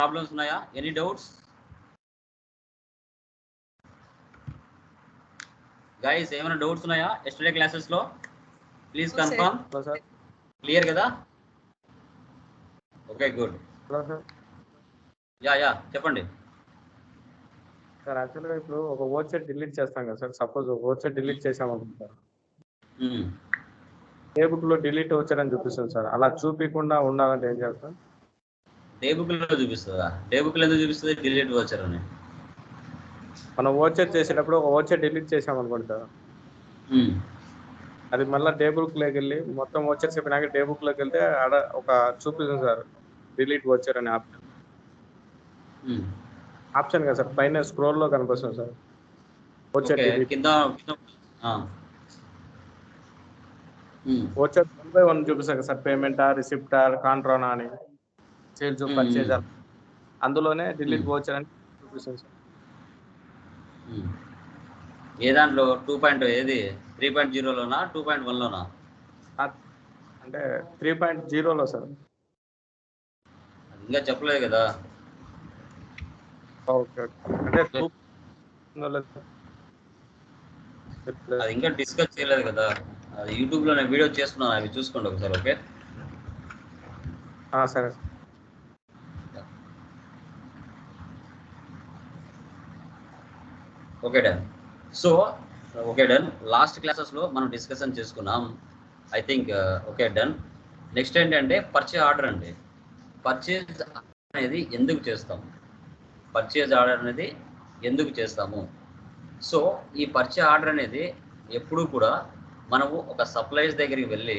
Problems ఉన్నాయా? Any doubts guys ఏమైనా doubts ఉన్నాయా? ఎస్టర్డే క్లాసెస్లో? ప్లీజ్. కన్ఫర్మ్ క్లియర్ కదా? Okay good hello sir ya ya చెప్పండి. సార్ యాక్చువల్గా ఇప్పుడు ఒక ఓచెట్ డిలీట్ చేస్తాం కదా సార్ సపోజ్ ఒక ఓచెట్ డిలీట్ చేసాం అనుకుంటారు. ఏ బుక్లో డిలీట్ ఓచర్ అని చూపిస్తుంది సార్ అలా చూపించకుండా ఉండాలంటే ఏం చేస్తాం? డే బుక్లో చూపిస్తుందా? డే బుక్లో ఎందుకు చూపిస్తుంది? డిలీట్ వచ్చారు అని. మనం ఓచెట్ చేసేటప్పుడు ఒక ఓచెట్ డిలీట్ చేసాం మ్మ్. అది మళ్ళీ డే బుక్లోకి వెళ్ళి మొత్తం ఓచర్స్ చెప్పినాక డే బుక్లోకి వెళ్తే ఆడ ఒక చూపిస్తుంది సార్ డిలీట్ ఓచర్ అనే ఆప్షన్. ఆప్షన్ కదా సార్ పైన స్క్రోల్లో కనిపిస్తుంది సార్ డిలీట్. కింద కింద. ఓచర్ వన్ బై వన్ చూపిస్తాను సార్ పేమెంటా రిసిప్టా కాంట్రానా అని. సేల్స్. పర్చేజ్ అందులోనే డిలీట్ ఓచర్ అని చూపిస్తుంది సార్. ఏ దాంట్లో? టూ పాయింట్ ఏది? త్రీ పాయింట్ జీరోలోనా? టూ పాయింట్ వన్లోనా? అంటే త్రీ పాయింట్ జీరోలో సార్. ఇంకా చెప్పలేదు కదా. ఓకే అంటే అది ఇంకా డిస్కస్ చేయలేదు కదా. యూట్యూబ్లో నేను వీడియో చేస్తున్నాను అవి చూసుకోండి ఒకసారి ఓకే? సరే. Okay done so okay done last క్లాసెస్లో మనం డిస్కషన్ చేసుకున్నాం. I think okay done next ఏంటంటే పర్చేజ్ ఆర్డర్ అండి. పర్చేజ్ అనేది ఎందుకు చేస్తాము? పర్చేజ్ ఆర్డర్ అనేది ఎందుకు చేస్తాము? సో ఈ పర్చేజ్ ఆర్డర్ అనేది ఎప్పుడు కూడా మనము ఒక సప్లైస్ దగ్గరికి వెళ్ళి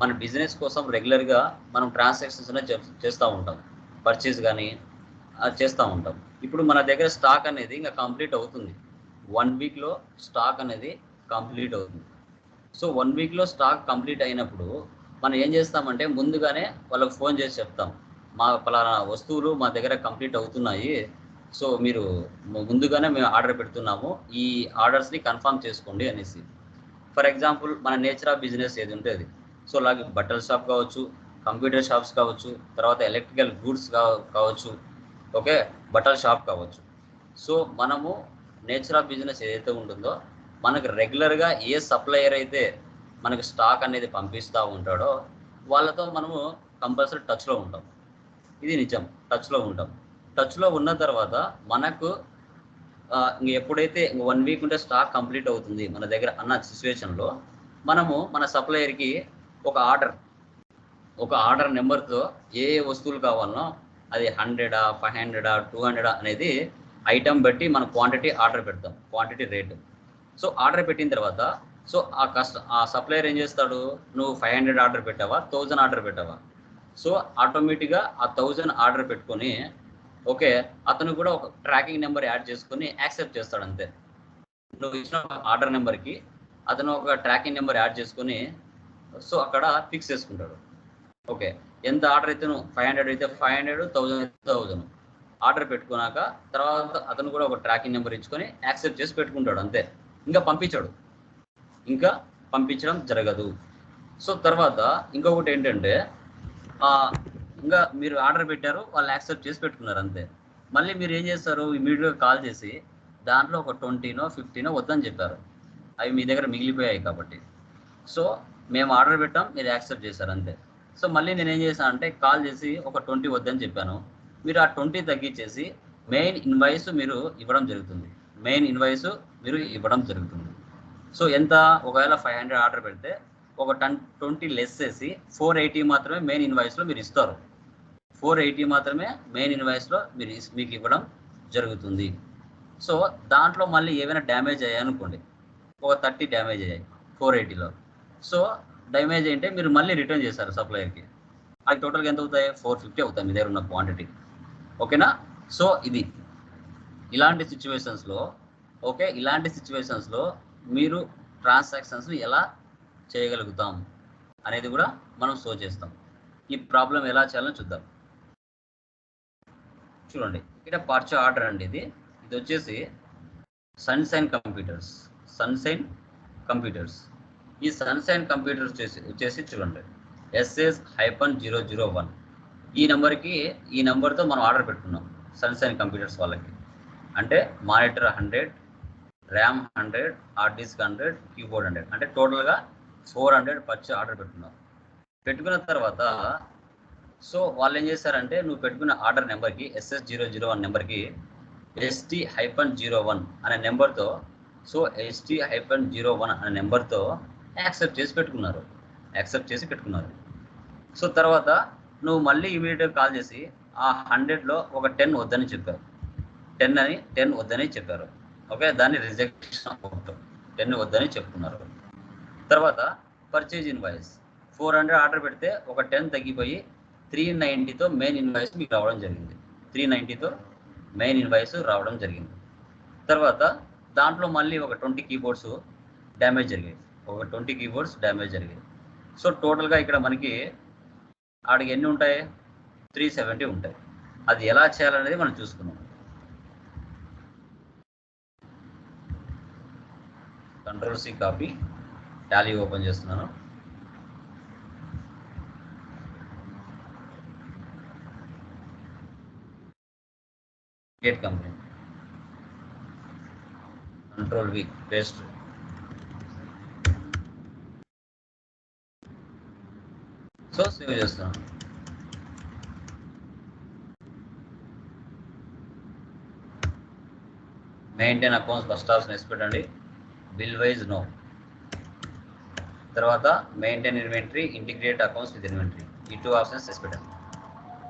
మన బిజినెస్ కోసం రెగ్యులర్గా మనం ట్రాన్సాక్షన్స్ అనేది చేస్తూ ఉంటాం. పర్చేజ్ కానీ చేస్తూ ఉంటాం. ఇప్పుడు మన దగ్గర స్టాక్ అనేది ఇంకా కంప్లీట్ అవుతుంది. వన్ వీక్లో స్టాక్ అనేది కంప్లీట్ అవుతుంది. సో వన్ వీక్లో స్టాక్ కంప్లీట్ అయినప్పుడు మనం ఏం చేస్తామంటే ముందుగానే వాళ్ళకి ఫోన్ చేసి చెప్తాం. మా పలానా వస్తువులు మా దగ్గర కంప్లీట్ అవుతున్నాయి. సో మీరు ముందుగానే మేము ఆర్డర్ పెడుతున్నాము. ఈ ఆర్డర్స్ని కన్ఫర్మ్ చేసుకోండి అనేసి. ఫర్ ఎగ్జాంపుల్ మన నేచర్ ఆఫ్ బిజినెస్ ఏది ఉంటుంది. సో అలాగే బట్టల షాప్ కావచ్చు కంప్యూటర్ షాప్స్ కావచ్చు తర్వాత ఎలక్ట్రికల్ గూడ్స్ కావచ్చు ఓకే బట్టల షాప్ కావచ్చు. సో మనము నేచర్ ఆఫ్ బిజినెస్ ఏదైతే ఉంటుందో మనకు రెగ్యులర్గా ఏ సప్లయర్ అయితే మనకు స్టాక్ అనేది పంపిస్తూ ఉంటాడో వాళ్ళతో మనము కంపల్సరీ టచ్లో ఉంటాం. ఇది నిజం. టచ్లో ఉంటాం. టచ్లో ఉన్న తర్వాత మనకు ఇంక ఎప్పుడైతే వన్ వీక్ ఉంటే స్టాక్ కంప్లీట్ అవుతుంది మన దగ్గర అన్న సిచ్యువేషన్లో మనము మన సప్లయర్కి ఒక ఆర్డర్ ఒక ఆర్డర్ నెంబర్తో ఏ ఏ వస్తువులు కావాలనో అది హండ్రెడా ఫైవ్ హండ్రెడా టూ హండ్రెడా అనేది ఐటమ్ బట్టి మనం క్వాంటిటీ ఆర్డర్ పెడతాం. క్వాంటిటీ రేటు సో ఆర్డర్ పెట్టిన తర్వాత సో ఆ కస్ట ఆ సప్లయర్ ఏం చేస్తాడు? నువ్వు ఫైవ్ హండ్రెడ్ ఆర్డర్ పెట్టావా? థౌజండ్ ఆర్డర్ పెట్టావా? సో ఆటోమేటిక్గా ఆ థౌజండ్ ఆర్డర్ పెట్టుకొని ఓకే అతను కూడా ఒక ట్రాకింగ్ నెంబర్ యాడ్ చేసుకొని యాక్సెప్ట్ చేస్తాడు అంతే. నువ్వు ఇచ్చిన ఆర్డర్ నెంబర్కి అతను ఒక ట్రాకింగ్ నెంబర్ యాడ్ చేసుకొని సో అక్కడ ఫిక్స్ చేసుకుంటాడు. ఓకే ఎంత ఆర్డర్ అయితే నువ్వు ఫైవ్ హండ్రెడ్ అయితే ఫైవ్ హండ్రెడ్ థౌజండ్ అయితే థౌజండ్ ఆర్డర్ పెట్టుకున్నాక తర్వాత అతను కూడా ఒక ట్రాకింగ్ నెంబర్ ఇచ్చుకొని యాక్సెప్ట్ చేసి పెట్టుకుంటాడు అంతే. ఇంకా పంపించాడు. ఇంకా పంపించడం జరగదు. సో తర్వాత ఇంకొకటి ఏంటంటే ఇంకా మీరు ఆర్డర్ పెట్టారు వాళ్ళు యాక్సెప్ట్ చేసి పెట్టుకున్నారు అంతే. మళ్ళీ మీరు ఏం చేస్తారు? ఇమీడియట్గా కాల్ చేసి దాంట్లో ఒక ట్వంటీనో ఫిఫ్టీనో వద్దని చెప్పారు. అవి మీ దగ్గర మిగిలిపోయాయి కాబట్టి. సో మేము ఆర్డర్ పెట్టాం మీరు యాక్సెప్ట్ చేశారు అంతే. సో మళ్ళీ నేను ఏం చేశాను అంటే కాల్ చేసి ఒక ట్వంటీ వద్దని చెప్పాను. మీరు ఆ ట్వంటీ తగ్గించేసి మెయిన్ ఇన్వాయిస్ మీరు ఇవ్వడం జరుగుతుంది. మెయిన్ ఇన్వాయిస్ మీరు ఇవ్వడం జరుగుతుంది. సో ఎంత? ఒకవేళ ఫైవ్ హండ్రెడ్ ఆర్డర్ పెడితే ఒక టన్ ట్వంటీ లెస్ చేసి ఫోర్ ఎయిటీ మాత్రమే మెయిన్ ఇన్వాయిస్లో మీరు ఇస్తారు. ఫోర్ ఎయిటీ మాత్రమే మెయిన్ ఇన్వాయిస్లో మీరు మీకు ఇవ్వడం జరుగుతుంది. సో దాంట్లో మళ్ళీ ఏమైనా డ్యామేజ్ అయ్యాయి అనుకోండి. ఒక థర్టీ డ్యామేజ్ అయ్యాయి ఫోర్ ఎయిటీలో. సో డ్యామేజ్ అంటే మీరు మళ్ళీ రిటర్న్ చేస్తారు సప్లయర్కి. అది టోటల్గా ఎంత అవుతాయి? ఫోర్ ఫిఫ్టీ అవుతాయి మీ దగ్గర ఉన్న క్వాంటిటీ. ఓకేనా? సో ఇది. ఇలాంటి సిచ్యువేషన్స్లో ఓకే ఇలాంటి సిచ్యువేషన్స్లో మీరు ట్రాన్సాక్షన్స్ని ఎలా చేయగలుగుతాం అనేది కూడా మనం సో చేస్తాం. ఈ ప్రాబ్లం ఎలా చేయాలో చూద్దాం. చూడండి ఇక్కడ పార్చో ఆర్డర్ అండి ఇది. ఇది వచ్చేసి సన్సైన్ కంప్యూటర్స్ సన్సైన్ కంప్యూటర్స్ ఈ సన్సైన్ కంప్యూటర్స్ వచ్చేసి వచ్చేసి చూడండి. SS hyphen zero zero one ఈ నెంబర్కి ఈ నెంబర్తో మనం ఆర్డర్ పెట్టుకున్నాం సన్సైన్ కంప్యూటర్స్ వాళ్ళకి. అంటే monitor hundred RAM hundred hard disk hundred keyboard hundred. అంటే టోటల్గా ఫోర్ హండ్రెడ్ పర్చి ఆర్డర్ పెట్టుకున్నాం. పెట్టుకున్న తర్వాత సో వాళ్ళు ఏం చేశారంటే నువ్వు పెట్టుకున్న ఆర్డర్ నెంబర్కి ఎస్ఎస్ జీరో జీరో వన్ నెంబర్కి ఎస్టీ హైఫన్ జీరో వన్ అనే నెంబర్తో so ST hyphen zero one అనే నెంబర్తో యాక్సెప్ట్ చేసి పెట్టుకున్నారు. యాక్సెప్ట్ చేసి పెట్టుకున్నారు. సో తర్వాత నువ్వు మళ్ళీ ఇమీడియట్గా కాల్ చేసి ఆ హండ్రెడ్లో ఒక టెన్ వద్దని చెప్పారు టెన్ అని టెన్ వద్దని చెప్పారు. ఓకే దాన్ని రిజెక్షన్ అవుతాం టెన్ వద్దని చెప్పుకున్నారు తర్వాత purchase invoice four hundred order పెడితే ఒక టెన్ తగ్గిపోయి త్రీ నైంటీతో మెయిన్ ఇన్వాయిస్ మీకు రావడం జరిగింది. త్రీ నైంటీతో మెయిన్ ఇన్వాయిస్ రావడం జరిగింది. తర్వాత దాంట్లో మళ్ళీ ఒక ట్వంటీ కీబోర్డ్స్ డ్యామేజ్ జరిగాయి. ఒక ట్వంటీ కీబోర్డ్స్ డ్యామేజ్ జరిగాయి. సో టోటల్గా ఇక్కడ మనకి ఆడికి ఎన్ని ఉంటాయి? త్రీ సెవెంటీ ఉంటాయి. అది ఎలా చేయాలనేది మనం చూసుకున్నాం control C copy Tally open చేస్తున్నాను. Gate company control V paste so save చేస్తాను మెయింటైన్ అకౌంట్స్ ఫస్ట్ ఆప్షన్ వేసి పెట్టండి బిల్ వైజ్ నో తర్వాత maintain inventory integrate accounts with inventory. ఈ టూ ఆప్షన్స్ వేసి పెట్టండి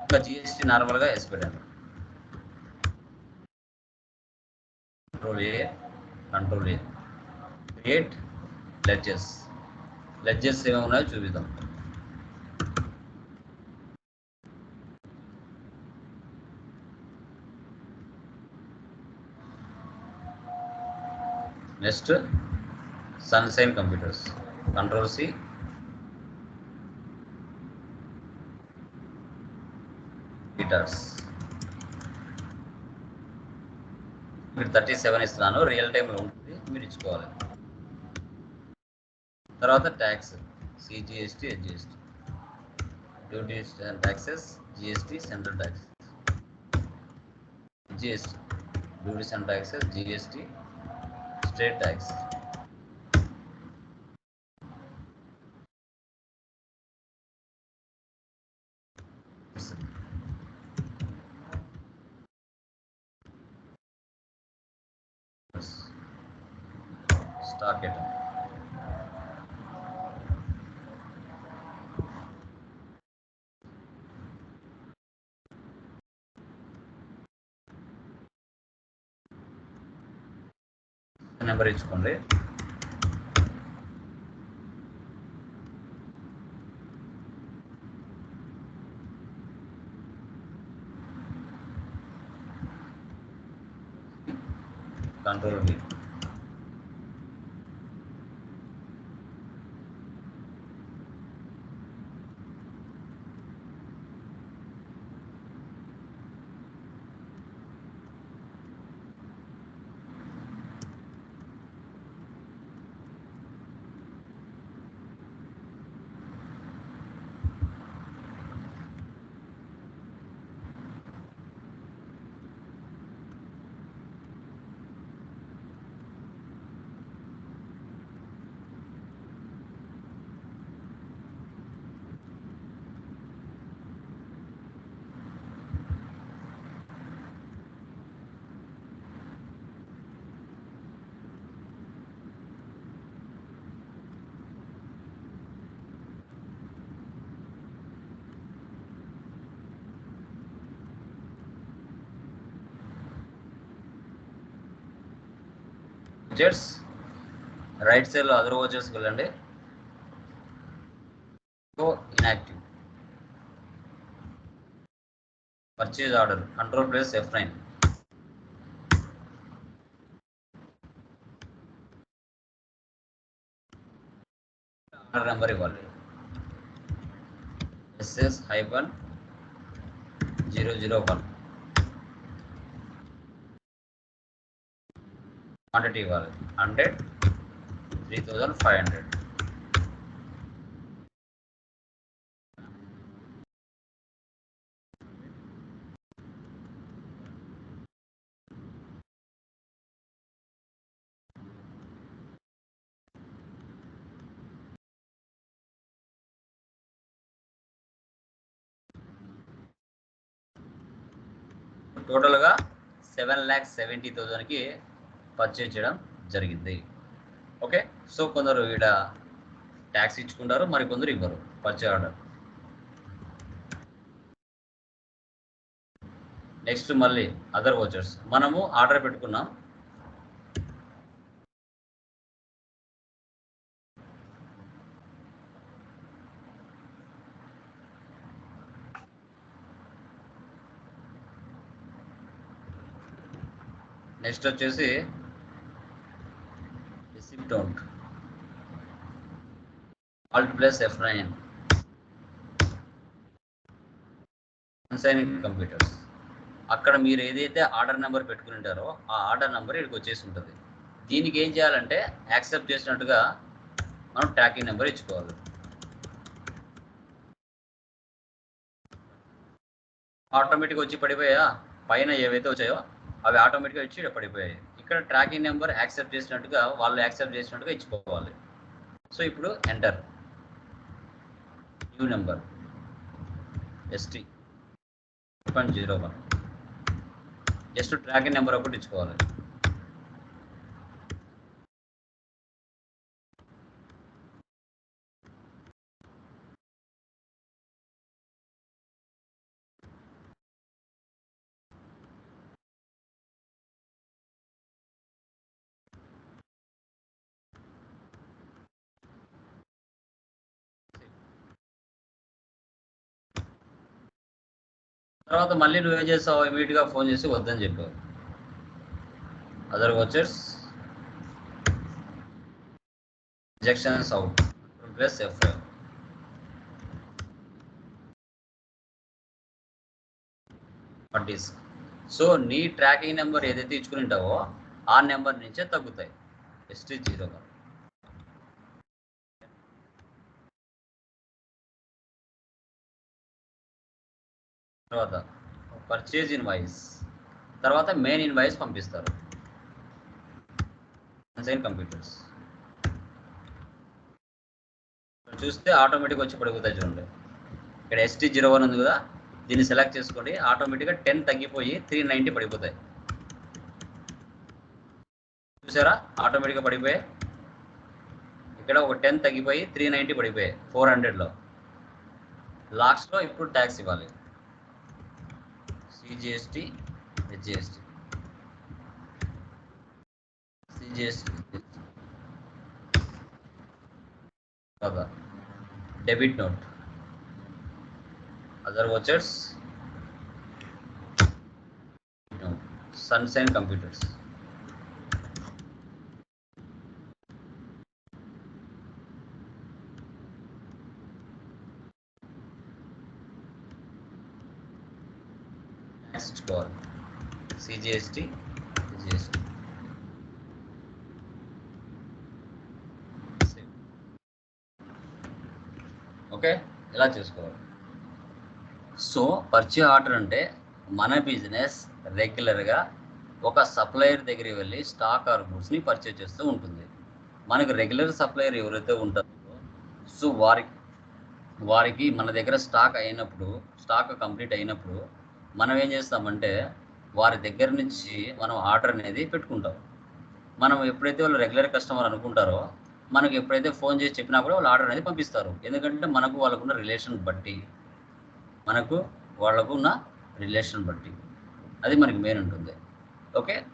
ఇంకా జిఎస్టీ నార్మల్గా వేసి పెట్టండి control A control A create ledgers ledgers ఏమేమి ఉన్నాయో చూపిద్దాం. Next Sunshine Computers control C guitars మీరు థర్టీ సెవెన్ ఇస్తున్నాను రియల్ టైంలో ఉంటుంది. మీరు ఇచ్చుకోవాలి. తర్వాత tax CGST HGST duties and taxes GST central tax GST duties and taxes GST state tax stock at number ఇచ్చుకోండి. కంట్రోల్ జెట్స్ రైట్ సైడ్లో other వాచెస్కి వెళ్ళండి so inactive purchase order control place F nine order number ఇవ్వాలి SS hyphen zero zero one quantity ఇవ్వాలి. Hundred three thousand five hundred టోటల్గా seven lakhs seventy థౌజండ్కి purchase చేయడం జరిగింది. ఓకే సో కొందరు ఇక్కడ ట్యాక్స్ ఇచ్చుకుంటారు మరి కొందరు ఇవ్వరు పర్చేజ్ ఆర్డర్ నెక్స్ట్ మళ్ళీ అదర్ వోచర్స్ మనము ఆర్డర్ పెట్టుకున్నాం. నెక్స్ట్ వచ్చేసి రిసిప్ట్ అవుట్ ప్లస్ ఎఫ్ అన్సైనింగ్ కంప్యూటర్స్ అక్కడ మీరు ఏదైతే ఆర్డర్ నెంబర్ పెట్టుకుని ఉంటారో ఆ ఆర్డర్ నెంబర్ ఇక్కడికి వచ్చేసి ఉంటుంది. దీనికి ఏం చేయాలంటే యాక్సెప్ట్ చేసినట్టుగా మనం ట్రాకింగ్ నెంబర్ ఇచ్చుకోవాలి. ఆటోమేటిక్గా వచ్చి పడిపోయా? పైన ఏవైతే వచ్చాయో అవి ఆటోమేటిక్గా ఇచ్చి పడిపోయాయి. ఇక్కడ ట్రాకింగ్ నెంబర్ యాక్సెప్ట్ చేసినట్టుగా వాళ్ళు యాక్సెప్ట్ చేసినట్టుగా ఇచ్చుకోవాలి. సో ఇప్పుడు enter. New number. ST point zero one just tracking number ఒకటి ఇచ్చుకోవాలి. తర్వాత మళ్ళీ నువ్వేం చేస్తావు ఇమీడియట్గా ఫోన్ చేసి వద్దని చెప్పావు. Other vouchers injections out plus F పట్టీస్ so నీ ట్రాకింగ్ నెంబర్ ఏదైతే ఇచ్చుకుని ఉంటావో ఆ నెంబర్ నుంచే తగ్గుతాయి. ఎస్టీ జీరోగా తర్వాత పర్చేజ్ ఇన్వాయిస్ తర్వాత మెయిన్ ఇన్వాయిస్ పంపిస్తారు. కంప్యూటర్స్ చూస్తే ఆటోమేటిక్ వచ్చి పడిపోతాయి చూడండి. ఇక్కడ ఎస్టీ జీరో వన్ ఉంది కదా దీన్ని సెలెక్ట్ చేసుకోండి. ఆటోమేటిక్గా టెన్ తగ్గిపోయి త్రీ నైంటీ పడిపోతాయి. చూసారా? ఆటోమేటిక్గా పడిపోయాయి. ఇక్కడ ఒక టెన్ తగ్గిపోయి త్రీ నైంటీ పడిపోయాయి. ఫోర్ హండ్రెడ్లో లాస్ట్లో ఇప్పుడు ట్యాక్స్ ఇవ్వాలి. సిజిఎస్టి హెచ్జిఎస్టి సిజిఎస్టి కదా debit note other vouchers Sunshine computers next call. CGST GST okay ఇలా చేసుకోవాలి? సో పర్చే ఆర్డర్ అంటే మన బిజినెస్ రెగ్యులర్గా ఒక సప్లయర్ దగ్గరికి వెళ్ళి స్టాక్ ఆర్ గూడ్స్ని పర్చేజ్ చేస్తూ ఉంటుంది. మనకు రెగ్యులర్ సప్లయర్ ఎవరైతే ఉంటారో సో వారికి వారికి మన దగ్గర స్టాక్ అయినప్పుడు స్టాక్ కంప్లీట్ అయినప్పుడు మనం ఏం చేస్తామంటే వారి దగ్గర నుంచి మనం ఆర్డర్ అనేది పెట్టుకుంటాం. మనం ఎప్పుడైతే వాళ్ళు రెగ్యులర్ కస్టమర్ అనుకుంటారో మనకు ఎప్పుడైతే ఫోన్ చేసి చెప్పినా కూడా వాళ్ళు ఆర్డర్ అనేది పంపిస్తారు. ఎందుకంటే మనకు వాళ్ళకున్న రిలేషన్ బట్టి. మనకు వాళ్ళకున్న రిలేషన్ బట్టి. అది మనకి మెయిన్ ఉంటుంది. ఓకే?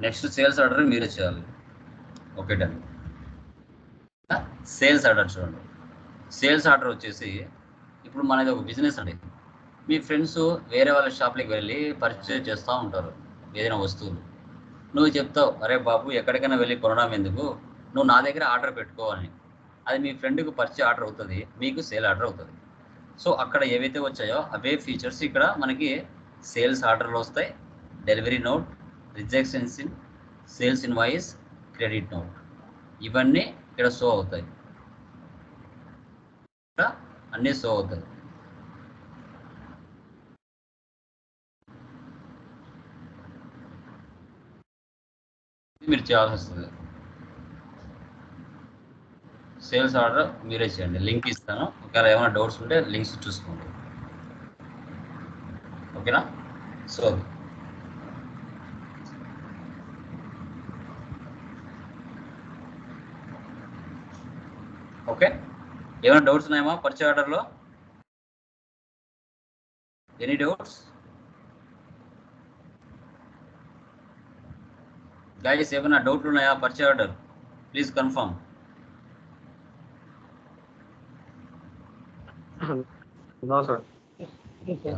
నెక్స్ట్ సేల్స్ ఆర్డర్ మీరే చేయాలి. Okay done. సేల్స్ ఆర్డర్ చూడండి. సేల్స్ ఆర్డర్ వచ్చేసి ఇప్పుడు మనది ఒక బిజినెస్ అండి. మీ ఫ్రెండ్స్ వేరే వాళ్ళ షాప్లకి వెళ్ళి పర్చేజ్ చేస్తూ ఉంటారు ఏదైనా వస్తువులు. నువ్వు చెప్తావు అరే బాబు ఎక్కడికైనా వెళ్ళి కొనడం ఎందుకు? నువ్వు నా దగ్గర ఆర్డర్ పెట్టుకోవాలని అది మీ ఫ్రెండ్కి పర్చే ఆర్డర్ అవుతుంది మీకు సేల్ ఆర్డర్ అవుతుంది. సో అక్కడ ఏవైతే వచ్చాయో అవే ఫీచర్స్ ఇక్కడ మనకి సేల్స్ ఆర్డర్లు వస్తాయి. Delivery note rejections in sales invoice credit note. ఇవన్నీ ఇక్కడ షో అవుతాయి. ఇక్కడ అన్నీ షో అవుతాయి ఇది మీరు చేయాల్సి వస్తుంది. సేల్స్ ఆర్డర్ మీరే చేయండి. లింక్ ఇస్తాను. ఒకవేళ ఏమైనా డౌట్స్ ఉంటే లింక్స్ చూసుకోండి. ఓకేనా సో ఓకే ఏమైనా డౌట్స్ ఉన్నాయమ్మా పరిచయ ఆర్డర్లో ఎనీ డౌట్స్ గైస్ ఏమైనా డౌట్లు ఉన్నాయా purchase order please confirm no sir okay